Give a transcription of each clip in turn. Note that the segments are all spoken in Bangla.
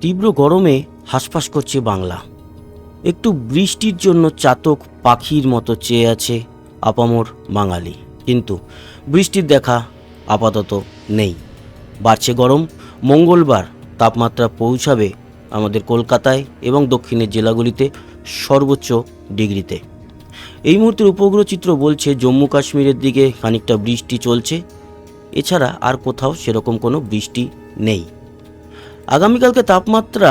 তীব্র গরমে হাসফাস করছে বাংলা। একটু বৃষ্টির জন্য চাতক পাখির মতো চেয়ে আছে আপামর বাঙালি। কিন্তু বৃষ্টির দেখা আপাতত নেই। বাড়ছে গরম, মঙ্গলবার তাপমাত্রা পৌঁছাবে আমাদের কলকাতায় এবং দক্ষিণের জেলাগুলিতে সর্বোচ্চ ডিগ্রিতে। এই মুহূর্তের উপগ্রহ চিত্র বলছে, জম্মু কাশ্মীরের দিকে খানিকটা বৃষ্টি চলছে। এছাড়া আর কোথাও সেরকম কোনো বৃষ্টি নেই। আগামীকালকে তাপমাত্রা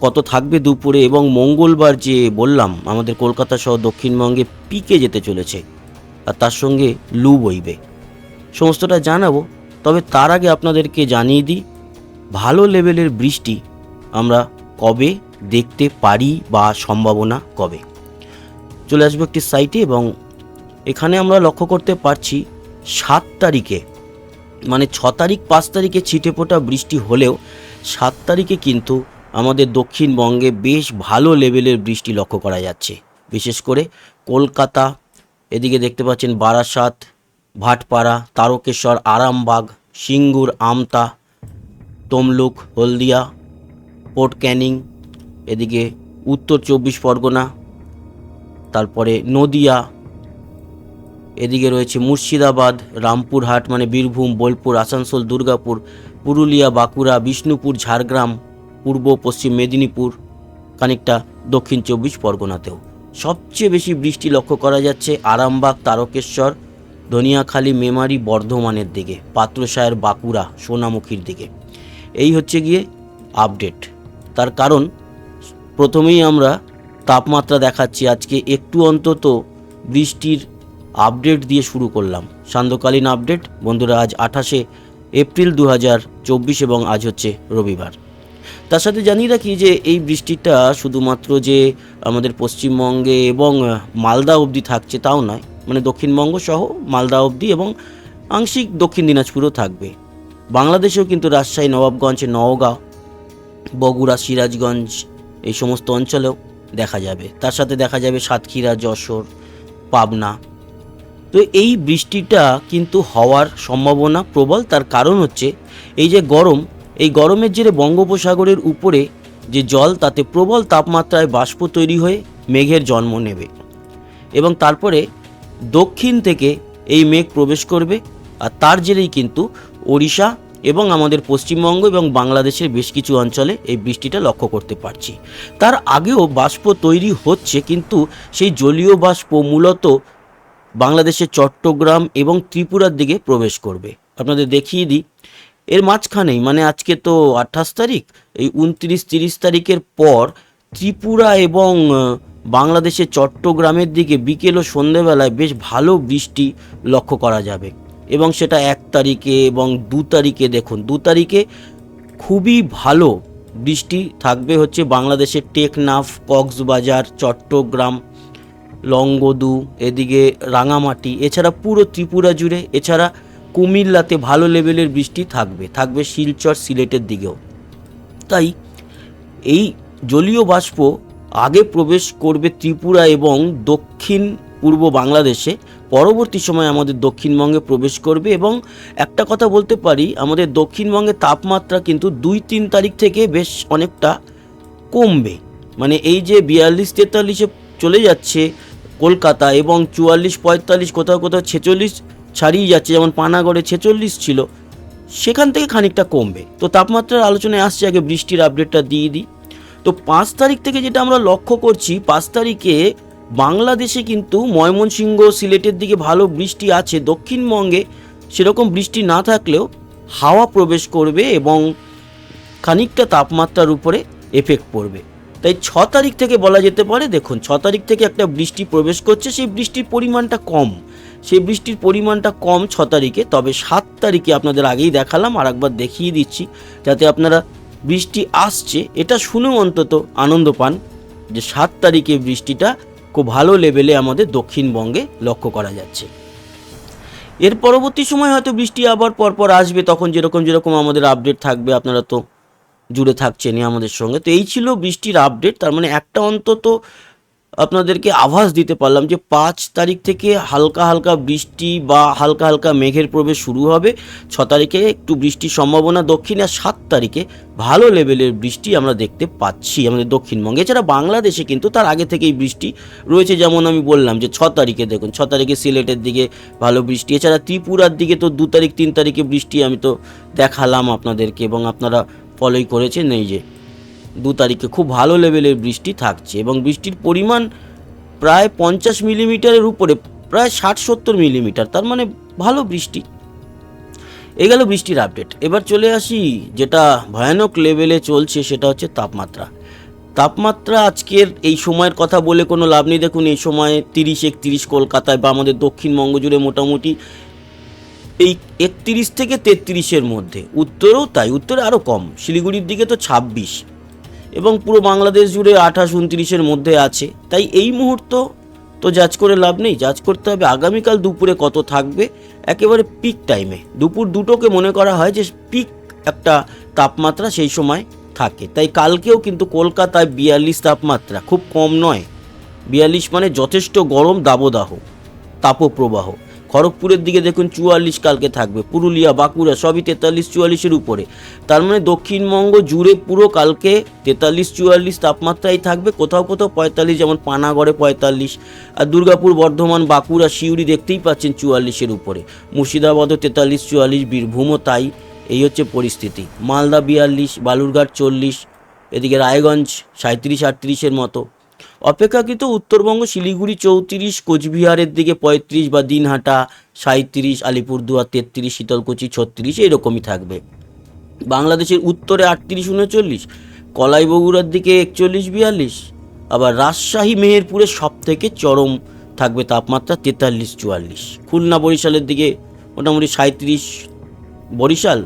কত থাকবে দুপুরে এবং মঙ্গলবার যে বললাম, আমাদের কলকাতা সহ দক্ষিণবঙ্গে পিকে যেতে চলেছে, আর তার সঙ্গে লু বইবে। সমস্তটা জানাব, তবে তার আগে আপনাদেরকে জানিয়ে দিই, ভালো লেভেলের বৃষ্টি আমরা কবে দেখতে পারি বা সম্ভাবনা কবে? চলে আসব একটি সাইটে এবং এখানে আমরা লক্ষ্য করতে পারছি সাত তারিখে মানে ছ তারিখ, পাঁচ তারিখে ছিটে ফোটা বৃষ্টি হলেও সাত তারিখে কিন্তু আমাদের দক্ষিণবঙ্গে বেশ ভালো লেভেলের বৃষ্টি লক্ষ্য করা যাচ্ছে। বিশেষ করে কলকাতা, এদিকে দেখতে পাচ্ছেন বারাসাত, ভাটপাড়া, তারকেশ্বর, আরামবাগ, সিঙ্গুর, আমতা, তমলুক, হলদিয়া, পোর্ট ক্যানিং, এদিকে উত্তর চব্বিশ পরগনা, তারপরে নদিয়া এদিকে রয়েছে মুর্শিদাবাদ, রামপুরহাট মানে বীরভূম, বোলপুর, আসানসোল, দুর্গাপুর, পুরুলিয়া, বাঁকুড়া, বিষ্ণুপুর, ঝাড়গ্রাম, পূর্ব, পশ্চিম মেদিনীপুর, খানিকটা দক্ষিণ চব্বিশ পরগনাতেও। সবচেয়ে বেশি বৃষ্টি লক্ষ্য করা যাচ্ছে আরামবাগ, তারকেশ্বর, ধনিয়াখালী, মেমারি, বর্ধমানের দিকে পাত্রসায়ের বাঁকুড়া, সোনামুখীর দিকে। এই হচ্ছে গিয়ে আপডেট। তার কারণ, প্রথমেই আমরা তাপমাত্রা দেখাচ্ছি আজকে, একটু অন্তত বৃষ্টির আপডেট দিয়ে শুরু করলাম। সান্ধ্যকালীন আপডেট, বন্ধুরা, আজ আঠাশে এপ্রিল দু এবং আজ হচ্ছে রবিবার। তার সাথে জানিয়ে রাখি যে এই বৃষ্টিটা শুধুমাত্র যে আমাদের পশ্চিমবঙ্গে এবং মালদা অবধি থাকছে তাও নয় মানে দক্ষিণবঙ্গ সহ মালদা অবধি এবং আংশিক দক্ষিণ দিনাজপুরও থাকবে। বাংলাদেশেও কিন্তু রাজশাহী, নবাবগঞ্জ, নওগাঁ, বগুড়া, সিরাজগঞ্জ এই সমস্ত অঞ্চলেও দেখা যাবে। তার সাথে দেখা যাবে সাতক্ষীরা, যশোর, পাবনা তো এই বৃষ্টিটা কিন্তু হওয়ার সম্ভাবনা প্রবল, তার কারণ হচ্ছে এই যে গরম, এই গরমের জেরে বঙ্গোপসাগরের উপরে যে জল, তাতে প্রবল তাপমাত্রায় বাষ্প তৈরি হয়ে মেঘের জন্ম নেবে এবং তারপরে দক্ষিণ থেকে এই মেঘ প্রবেশ করবে আর তার জেরেই কিন্তু ওড়িশা এবং আমাদের পশ্চিমবঙ্গ এবং বাংলাদেশের বেশ কিছু অঞ্চলে এই বৃষ্টিটা লক্ষ্য করতে পারছি। তার আগেও বাষ্প তৈরি হচ্ছে, কিন্তু সেই জলীয় বাষ্প মূলত বাংলাদেশের চট্টগ্রাম এবং ত্রিপুরার দিকে প্রবেশ করবে। আপনাদের দেখিয়ে দিই। এর মাঝখানেই মানে আজকে তো আঠাশ তারিখ, এই উনত্রিশ তিরিশ তারিখের পর ত্রিপুরা এবং বাংলাদেশের চট্টগ্রামের দিকে বিকেল ও সন্ধেবেলায় বেশ ভালো বৃষ্টি লক্ষ্য করা যাবে। এবং সেটা এক তারিখে এবং দু তারিখে দেখুন, দু তারিখে খুবই ভালো বৃষ্টি থাকবে হচ্ছে বাংলাদেশের টেকনাফ, কক্সবাজার, চট্টগ্রাম লংগদু, এদিকে রাঙামাটি, এছাড়া পুরো ত্রিপুরা জুড়ে, এছাড়া কুমিল্লাতে ভালো লেভেলের বৃষ্টি থাকবে থাকবে শিলচর সিলেটের দিকেও। তাই এই জলীয় বাষ্প আগে প্রবেশ করবে ত্রিপুরা এবং দক্ষিণ পূর্ব বাংলাদেশে, পরবর্তী সময় আমাদের দক্ষিণবঙ্গে প্রবেশ করবে এবং একটা কথা বলতে পারি, আমাদের দক্ষিণবঙ্গে তাপমাত্রা কিন্তু দুই তিন তারিখ থেকে বেশ অনেকটা কমবে। মানে এই যে বিয়াল্লিশ তেতাল্লিশে চলে যাচ্ছে কলকাতা এবং চুয়াল্লিশ, পঁয়তাল্লিশ, কোথাও কোথাও ছেচল্লিশ ছাড়িয়ে যাচ্ছে, যেমন পানাগড়ে ছেচল্লিশ ছিল। সেখান থেকে খানিকটা কমবে। তো তাপমাত্রার আলোচনায় আসছে, আগে বৃষ্টির আপডেটটা দিয়ে দিই। তো পাঁচ তারিখ থেকে যেটা আমরা লক্ষ্য করছি, পাঁচ তারিখে বাংলাদেশে কিন্তু ময়মনসিংহ সিলেটের দিকে ভালো বৃষ্টি আছে। দক্ষিণবঙ্গে সেরকম বৃষ্টি না থাকলেও হাওয়া প্রবেশ করবে এবং খানিকটা তাপমাত্রার উপরে এফেক্ট পড়বে। তাই ছ তারিখ থেকে বলা যেতে পারে, দেখুন, ছ তারিখ থেকে একটা বৃষ্টি প্রবেশ করছে, সেই বৃষ্টির পরিমাণটা কম। সেই বৃষ্টির পরিমাণটা কম ছ তারিখে, তবে সাত তারিখে আপনাদের আগেই দেখালাম আর একবার দেখিয়ে দিচ্ছি, যাতে আপনারা বৃষ্টি আসছে, এটা শুনেও অন্তত আনন্দ পান যে সাত তারিখে বৃষ্টিটা খুব ভালো লেভেলে আমাদের দক্ষিণবঙ্গে লক্ষ্য করা যাচ্ছে। এর পরবর্তী সময় হয়তো বৃষ্টি আবার পরপর আসবে, তখন যেরকম যেরকম আমাদের আপডেট থাকবে, আপনারা তো জুড়ে থাকছেনই আমাদের সঙ্গে। তো এই ছিল বৃষ্টির আপডেট তার মানে একটা অন্তত আপনাদেরকে আভাস দিতে পারলাম যে পাঁচ তারিখ থেকে হালকা হালকা বৃষ্টি বা হালকা হালকা মেঘের প্রবেশ শুরু হবে। ছ তারিখে একটু বৃষ্টির সম্ভাবনা দক্ষিণে, আর সাত তারিখে ভালো লেভেলের বৃষ্টি আমরা দেখতে পাচ্ছি আমাদের দক্ষিণবঙ্গে। এছাড়া বাংলাদেশে কিন্তু তার আগে থেকেই বৃষ্টি রয়েছে, যেমন আমি বললাম যে ছ তারিখে দেখুন, ছ তারিখে সিলেটের দিকে ভালো বৃষ্টি, এছাড়া ত্রিপুরার দিকে তো দু তারিখ, তিন তারিখে বৃষ্টি আমি তো দেখালাম আপনাদেরকে এবং আপনারা ফলোই করেছেন এই যে দু তারিখে খুব ভালো লেভেলের বৃষ্টি থাকছে এবং বৃষ্টির পরিমাণ প্রায় পঞ্চাশ মিলিমিটারের উপরে, প্রায় ষাট সত্তর মিলিমিটার, তার মানে ভালো বৃষ্টি। এই গেল বৃষ্টির আপডেট। এবার চলে আসি, যেটা ভয়ানক লেভেলে চলছে সেটা হচ্ছে তাপমাত্রা। তাপমাত্রা আজকের এই সময়ের কথা বলে কোনো লাভ নেই। দেখুন, এই সময় তিরিশ, একত্রিশ কলকাতায় বা আমাদের দক্ষিণবঙ্গ জুড়ে মোটামুটি এই একত্রিশ থেকে তেত্রিশের মধ্যে। উত্তরেও তাই, উত্তরে আরও কম। শিলিগুড়ির দিকে তো ছাব্বিশ। এবং পুরো বাংলাদেশ জুড়ে আঠাশ, উনত্রিশের মধ্যে আছে। তাই এই মুহূর্ত তো জাজ করে লাভ নেই। জাজ করতে হবে আগামীকাল দুপুরে কত থাকবে। একেবারে পিক টাইমে দুপুর দুটোকে মনে করা হয় যে পিক একটা তাপমাত্রা সেই সময় থাকে। তাই কালকেও কিন্তু কলকাতায় বিয়াল্লিশ তাপমাত্রা। খুব কম নয়। বিয়াল্লিশ মানে যথেষ্ট গরম দাবদাহ, তাপপ্রবাহ। খড়গপুরের দিকে দেখুন চুয়াল্লিশ কালকে থাকবে, পুরুলিয়া, বাঁকুড়া সবই তেতাল্লিশ চুয়াল্লিশের উপরে। তার মানে দক্ষিণবঙ্গ জুড়ে পুরো কালকে তেতাল্লিশ চুয়াল্লিশ তাপমাত্রাই থাকবে, কোথাও কোথাও পঁয়তাল্লিশ, যেমন পানাগড়ে পঁয়তাল্লিশ। আর দুর্গাপুর, বর্ধমান, বাঁকুড়া শিউড়ি দেখতেই পাচ্ছেন চুয়াল্লিশের উপরে। মুর্শিদাবাদও তেতাল্লিশ চুয়াল্লিশ, বীরভূমও তাই, এই হচ্ছে পরিস্থিতি। মালদা বিয়াল্লিশ, বালুরঘাট চল্লিশ, এদিকে রায়গঞ্জ সাঁত্রিশ আটত্রিশের মতো। অপেক্ষাকৃত উত্তরবঙ্গ, শিলিগুড়ি, চৌত্রিশ, কোচবিহারের দিকে পঁয়ত্রিশ বা দিনহাটা সাঁত্রিশ আলিপুরদুয়ার, তেত্রিশ, শীতলকুচি, ছত্রিশ, এরকমই থাকবে। বাংলাদেশের উত্তরে আটত্রিশ, উনচল্লিশ কলাই বগুড়ার দিকে একচল্লিশ, বিয়াল্লিশ, আবার রাজশাহী, মেহেরপুরে সব থেকে চরম থাকবে তাপমাত্রা তেতাল্লিশ, চুয়াল্লিশ। খুলনা, বরিশালের দিকে মোটামুটি সাঁত্রিশ বরিশাল,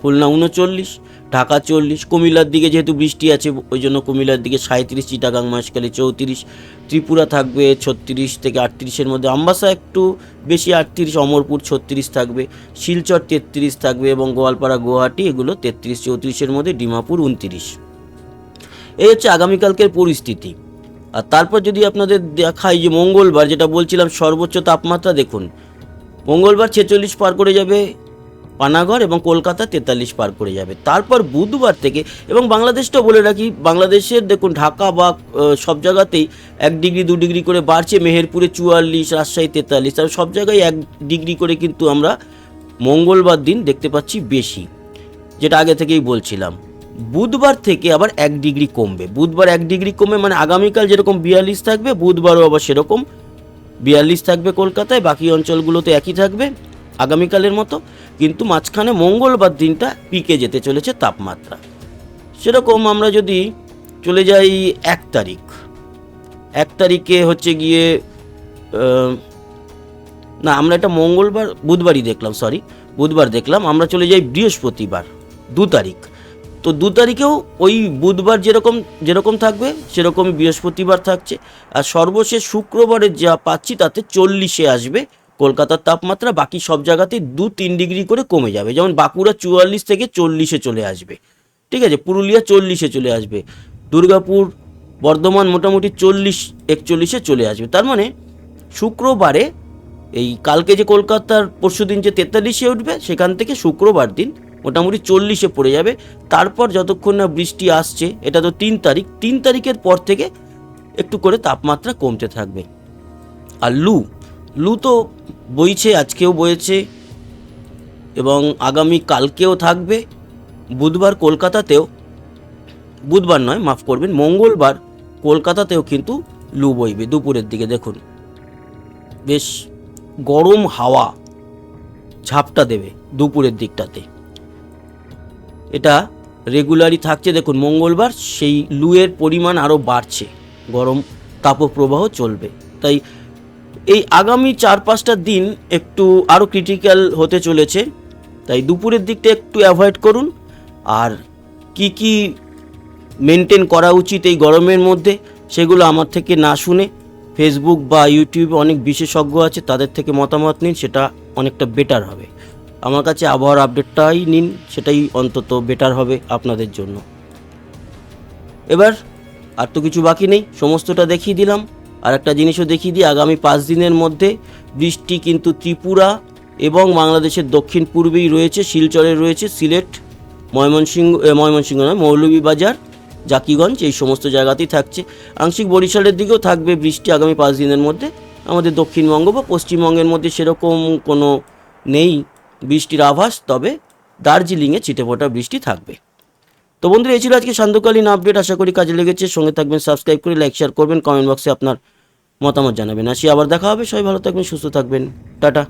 খুলনা, উনচল্লিশ ঢাকা চল্লিশ, কুমিল্লার দিকে যেহেতু বৃষ্টি আছে ওই জন্য কুমিল্লার দিকে সাঁত্রিশ চিটাগাং মহেশখালী চৌত্রিশ, ত্রিপুরা থাকবে ছত্রিশ থেকে আটত্রিশের মধ্যে, আম্বাসা একটু বেশি আটত্রিশ, অমরপুর ছত্রিশ থাকবে, শিলচর তেত্রিশ থাকবে এবং গোয়ালপাড়া, গুয়াহাটি, এগুলো তেত্রিশ, চৌত্রিশের মধ্যে, ডিমাপুর উনত্রিশ। এই হচ্ছে আগামীকালকের পরিস্থিতি। আর তারপর যদি আপনাদের দেখাই যে মঙ্গলবার, যেটা বলছিলাম সর্বোচ্চ তাপমাত্রা, দেখুন, মঙ্গলবার ছেচল্লিশ পার করে যাবে পানাগড় এবং কলকাতা তেতাল্লিশ পার করে যাবে। তারপর বুধবার থেকে, এবং বাংলাদেশটাও বলে রাখি, বাংলাদেশের দেখুন ঢাকা বা সব জায়গাতেই এক ডিগ্রি, দু ডিগ্রি করে বাড়ছে। মেহেরপুরে চুয়াল্লিশ, রাজশাহী তেতাল্লিশ, আর সব জায়গায় এক ডিগ্রি করে কিন্তু আমরা মঙ্গলবার দিন দেখতে পাচ্ছি বেশি, যেটা আগে থেকেই বলছিলাম। বুধবার থেকে আবার এক ডিগ্রি কমবে। বুধবার এক ডিগ্রি কমে মানে আগামীকাল যেরকম বিয়াল্লিশ থাকবে, বুধবারও আবার সেরকম বিয়াল্লিশ থাকবে কলকাতায়, বাকি অঞ্চলগুলোতে একই থাকবে। আগামীকালের মতো, কিন্তু মাঝখানে মঙ্গলবার দিনটা পিকে যেতে চলেছে তাপমাত্রা। সেরকম আমরা যদি চলে যাই এক তারিখ, এক তারিখে হচ্ছে গিয়ে না, আমরা এটা মঙ্গলবার, বুধবারই দেখলাম সরি বুধবার দেখলাম, আমরা চলে যাই বৃহস্পতিবার, দু তারিখ। তো দু তারিখেও ওই বুধবার যেরকম যেরকম থাকবে, সেরকমই বৃহস্পতিবার থাকছে। আর সর্বশেষ শুক্রবারে যা পাচ্ছি তাতে চল্লিশে আসবে কলকাতার তাপমাত্রা বাকি সব জায়গাতেই দু তিন ডিগ্রি করে কমে যাবে। যেমন বাঁকুড়া চুয়াল্লিশ থেকে চল্লিশে চলে আসবে। ঠিক আছে? পুরুলিয়া চল্লিশে চলে আসবে। দুর্গাপুর, বর্ধমান মোটামুটি চল্লিশ, একচল্লিশে চলে আসবে। তার মানে শুক্রবারে এই কালকে যে কলকাতার পরশু দিন যে তেতাল্লিশে উঠবে, সেখান থেকে শুক্রবার দিন মোটামুটি চল্লিশে পড়ে যাবে। তারপর যতক্ষণ না বৃষ্টি আসছে, এটা তো তিন তারিখ, তিন তারিখের পর থেকে একটু করে তাপমাত্রা কমতে থাকবে। আর লু লু তো বইছে, আজকেও বয়েছে এবং আগামী কালকেও থাকবে। বুধবার কলকাতাতেও, বুধবার নয়, মাফ করবেন, মঙ্গলবার কলকাতাতেও কিন্তু লু বইবে দুপুরের দিকে, দেখুন। বেশ গরম হাওয়া ঝাপটা দেবে দুপুরের দিকটাতে। এটা রেগুলারই থাকছে, দেখুন, মঙ্গলবার, সেই লুয়ের পরিমাণ আরও বাড়ছে। গরম তাপপ্রবাহ চলবে। তাই এই আগামী চার পাঁচটা দিন একটু আরও ক্রিটিক্যাল হতে চলেছে। তাই দুপুরের দিকটা একটু অ্যাভয়েড করুন। আর কি কি মেনটেন করা উচিত এই গরমের মধ্যে, সেগুলো আমার থেকে না শুনে ফেসবুক বা ইউটিউবে অনেক বিশেষজ্ঞ আছে, তাদের থেকে মতামত নিন, সেটা অনেকটা বেটার হবে। আমার কাছে আবহাওয়ার আপডেটটাই নিন, সেটাই অন্তত বেটার হবে আপনাদের জন্য। এবার আর তো কিছু বাকি নেই, সমস্তটা দেখিয়ে দিলাম। আর একটা জিনিসও দেখিয়ে দিই, আগামী পাঁচ দিনের মধ্যে বৃষ্টি কিন্তু ত্রিপুরা এবং বাংলাদেশের দক্ষিণ পূর্বেই রয়েছে, শিলচরে রয়েছে, সিলেট, ময়মনসিংহ ময়মনসিংহ নয়, মৌলভীবাজার, জাকিগঞ্জ, এই সমস্ত জায়গাতেই থাকছে। আংশিক বরিশালের দিকেও থাকবে বৃষ্টি আগামী পাঁচ দিনের মধ্যে। আমাদের দক্ষিণবঙ্গ বা পশ্চিমবঙ্গের মধ্যে সেরকম কোনো নেই বৃষ্টির আভাস, তবে দার্জিলিংয়ে ছিটেফোঁটা বৃষ্টি থাকবে। তো বন্ধুরা, এই ছিল আজকে সান্ধ্যকালীন আপডেট। আশা করি কাজে লেগেছে। সঙ্গে থাকবেন সাবস্ক্রাইব করে লাইক শেয়ার করবেন কমেন্ট বক্সে আপনার মতামত জানাবেন। আসি, আবার দেখা হবে। সবাই ভালো থাকবেন, সুস্থ থাকবেন। টাটা।